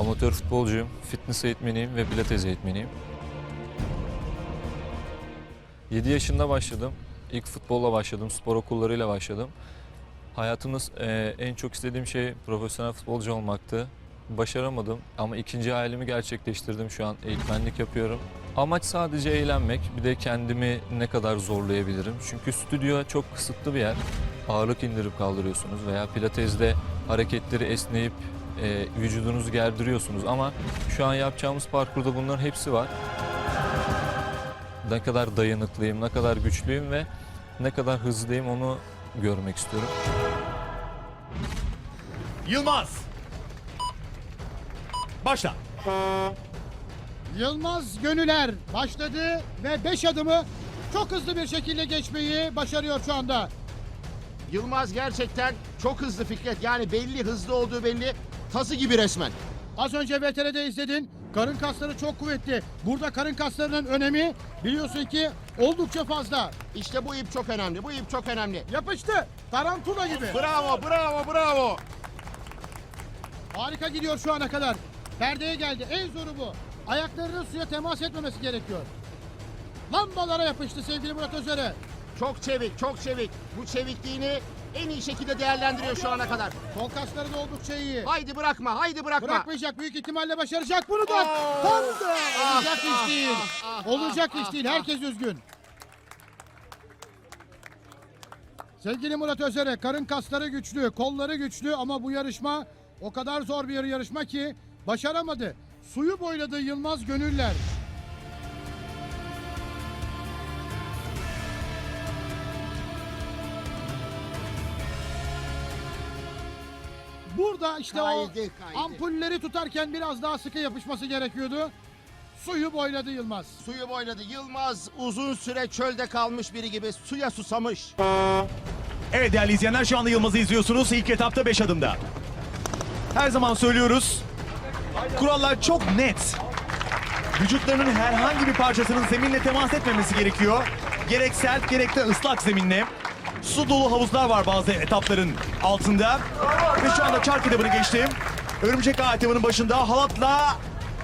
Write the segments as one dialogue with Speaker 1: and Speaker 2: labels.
Speaker 1: Amatör futbolcuyum, fitness eğitmeniyim ve pilates eğitmeniyim. 7 yaşında başladım. İlk futbolla başladım, spor okullarıyla başladım. Hayatımız eee, en çok istediğim şey profesyonel futbolcu olmaktı. Başaramadım ama ikinci hayalimi gerçekleştirdim şu an. Eğitmenlik yapıyorum. Amaç sadece eğlenmek, bir de kendimi ne kadar zorlayabilirim. Çünkü stüdyo çok kısıtlı bir yer. Ağırlık indirip kaldırıyorsunuz veya pilatesde hareketleri esneyip e, vücudunuzu gerdiriyorsunuz. Ama şu an yapacağımız parkurda bunların hepsi var. Ne kadar dayanıklıyım, ne kadar güçlüyüm ve ne kadar hızlıyım onu görmek istiyorum.
Speaker 2: Yılmaz. Başla.
Speaker 3: Yılmaz Gönüler başladı ve 5 adımı çok hızlı bir şekilde geçmeyi başarıyor şu anda.
Speaker 4: Yılmaz gerçekten çok hızlı Fikret. Yani belli hızlı olduğu belli. Tası gibi resmen.
Speaker 3: Az önce VTR'de izledin. Karın kasları çok kuvvetli. Burada karın kaslarının önemi biliyorsun ki oldukça fazla.
Speaker 4: İşte bu ip çok önemli. Bu ip çok önemli.
Speaker 3: Yapıştı. Tarantula gibi.
Speaker 4: Bravo, bravo, bravo.
Speaker 3: Harika gidiyor şu ana kadar. Perdeye geldi. En zoru bu. Ayaklarının suya temas etmemesi gerekiyor. Lambalara yapıştı sevgili Murat Özer'e.
Speaker 4: Çok çevik, çok çevik. Bu çevikliğini en iyi şekilde değerlendiriyor şu ana kadar.
Speaker 3: Kol kasları da oldukça iyi.
Speaker 4: Haydi bırakma, haydi bırakma.
Speaker 3: Bırakmayacak büyük ihtimalle başaracak bunu da.
Speaker 4: Oo.
Speaker 3: Tam da olacak
Speaker 4: Ah,
Speaker 3: iş değil.
Speaker 4: ah, ah,
Speaker 3: Olacak
Speaker 4: ah,
Speaker 3: iş değil.
Speaker 4: ah.
Speaker 3: Herkes üzgün. Sevgili Murat Özer'e karın kasları güçlü, kolları güçlü ama bu yarışma o kadar zor bir yarışma ki başaramadı. Suyu boyladı Yılmaz Gönüller. Burada işte o
Speaker 4: Kaydı, kaydı.
Speaker 3: ampulleri tutarken biraz daha sıkı yapışması gerekiyordu. Suyu boyladı Yılmaz.
Speaker 4: Suyu boyladı. Yılmaz uzun süre çölde kalmış biri gibi suya susamış.
Speaker 2: Evet değerli izleyenler şu anda Yılmaz'ı izliyorsunuz. İlk etapta 5 adımda. Her zaman söylüyoruz. Kurallar çok net. Vücutlarının herhangi bir parçasının zeminle temas etmemesi gerekiyor. Gerek sert gerek de ıslak zeminle. Su dolu havuzlar var bazı etapların altında. Ve şu anda çark etabını geçtim. Örümcek etabının başında halatla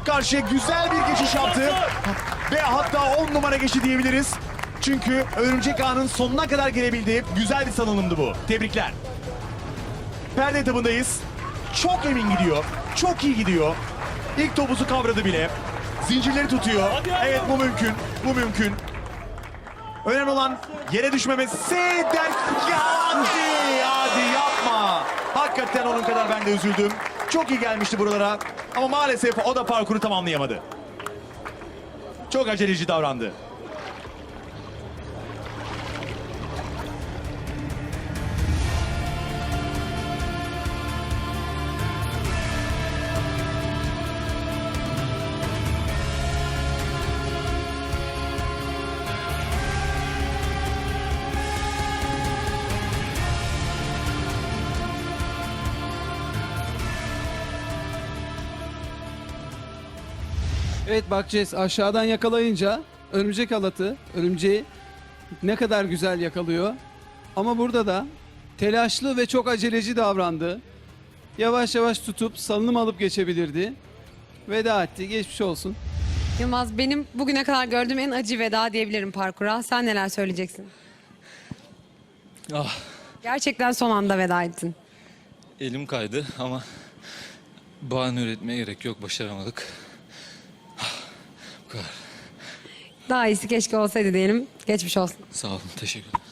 Speaker 2: karşıya güzel bir geçiş yaptı. Ve hatta 10 numara geçti diyebiliriz. Çünkü Örümcek Ağa'nın sonuna kadar gelebildiği güzel bir salınımdı bu. Tebrikler. Perde etabındayız. Çok emin gidiyor. Çok iyi gidiyor. İlk topuzu kavradı bile. Zincirleri tutuyor. Evet bu mümkün. Bu mümkün. Önemli olan yere düşmemesi der. Ya hadi, hadi yapma. Hakikaten onun kadar ben de üzüldüm. Çok iyi gelmişti buralara. Ama maalesef o da parkuru tamamlayamadı. Çok aceleci davrandı.
Speaker 5: Evet bakacağız aşağıdan yakalayınca örümcek halatı örümceği ne kadar güzel yakalıyor. Ama burada da telaşlı ve çok aceleci davrandı. Yavaş yavaş tutup salınım alıp geçebilirdi. Veda etti. Geçmiş olsun.
Speaker 6: Yılmaz benim bugüne kadar gördüğüm en acı veda diyebilirim parkura. Sen neler söyleyeceksin?
Speaker 1: Ah,
Speaker 6: Gerçekten son anda veda ettin.
Speaker 1: elim kaydı ama bahane üretmeye gerek yok, başaramadık. Kadar.
Speaker 6: Daha iyisi keşke olsaydı diyelim. Geçmiş olsun.
Speaker 1: Sağ olun, teşekkür ederim.